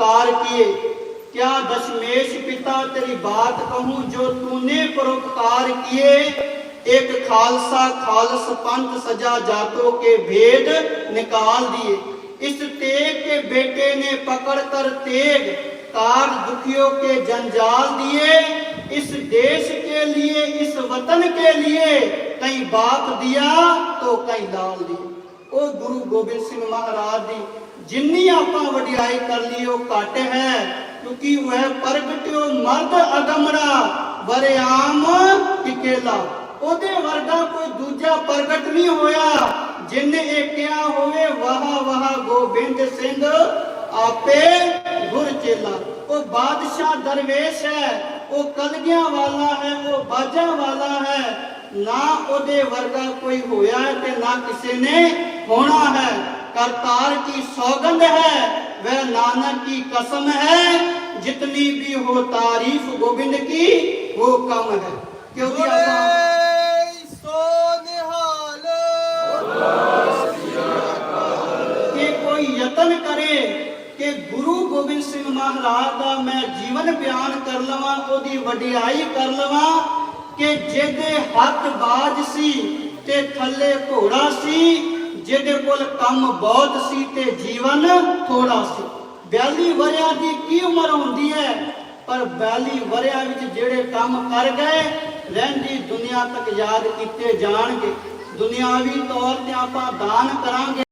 Car किए क्या दशमेश पिता तेरी बात कहूं जो तूने परोपकार किए एक खालसा खालस पंथ सजा जातों के भेद निकाल दिए इस तेग के बेटे ने पकड़ कर तेग काट दुखियों के जंजाल दिए इस देश के लिए इस वतन के लिए कई बाप दिया तो कई लाल दिए ਉਹ ਗੁਰੂ ਗੋਬਿੰਦ ਸਿੰਘ ਮਹਾਰਾਜ ਦੀ ਜਿੰਨੀ ਆਪਾਂ ਵਡਿਆਈ ਕਰ ਲਈ, ਉਹ ਘੱਟ ਹੈ। ਕਿਉਂਕਿ ਵਹ ਪ੍ਰਗਟਿਓ ਮਰਦ ਅਗਮਰਾ ਵਰਿਆਮ ਇਕੇਲਾ ਉਹਦੇ ਵਰਗਾ ਕੋਈ ਦੂਜਾ ਪ੍ਰਗਟ ਨਹੀਂ ਹੋਇਆ। ਜਿਨੇ ਇਹ ਕਿਹਾ ਹੋਵੇ, ਵਾਹ ਵਾਹ, ਗੋਬਿੰਦ ਸਿੰਘ ਆਪੇ ਗੁਰ ਚੇਲਾ। ਉਹ ਬਾਦਸ਼ਾਹ ਦਰਵੇਸ਼ ਹੈ, ਉਹ ਕਲਗੀਆਂ ਵਾਲਾ ਹੈ, ਉਹ ਬਾਜਾਂ ਵਾਲਾ ਹੈ। ਨਾ ਉਹਦੇ ਵਰਗਾ ਕੋਈ ਹੋਇਆ ਹੈ ਤੇ ਨਾ ਕਿਸੇ ਨੇ ਹੋਣਾ ਹੈ। ਕਰਤਾਰ ਕੀ ਸੌਗੰਧ ਹੈ ਵह ਨਾਨਕ ਕੀ ਕਸਮ ਹੈ। ਜਿਤਨੀ ਵੀ ਹੋ ਤਾਰੀਫ ਗੋਬਿੰਦ ਕੀ ਉਹ ਕਮ ਹੈ। ਕਿਉਂਕਿ ਆਪਾਂ ਯਤਨ ਕਰੇ ਕਿ ਗੁਰੂ ਗੋਬਿੰਦ ਸਿੰਘ ਮਹਾਰਾਜ ਦਾ ਮੈਂ ਜੀਵਨ ਬਿਆਨ ਕਰ ਲਵਾਂ ਉਹਦੀ ਵਡਿਆਈ ਕਰ ਲਵਾਂ ਕਿ ਜਿਹਦੇ ਹੱਥ ਬਾਜ ਸੀ ਤੇ ਥੱਲੇ ਘੋੜਾ ਸੀ, ਜਿਹਦੇ ਕੋਲ ਕੰਮ ਬਹੁਤ ਸੀ ਤੇ ਜੀਵਨ ਥੋੜਾ ਸੀ। 42 ਵਰਿਆਂ ਦੀ ਕੀ ਉਮਰ ਹੁੰਦੀ ਹੈ? ਪਰ 42 ਵਰਿਆਂ ਵਿੱਚ ਜਿਹੜੇ ਕੰਮ ਕਰ ਗਏ, ਰਹਿੰਦੀ ਦੁਨੀਆ ਤੱਕ ਯਾਦ ਕੀਤੇ ਜਾਣਗੇ। ਦੁਨਿਆਵੀ ਤੌਰ ਤੇ ਆਪਾਂ ਦਾਨ ਕਰਾਂਗੇ।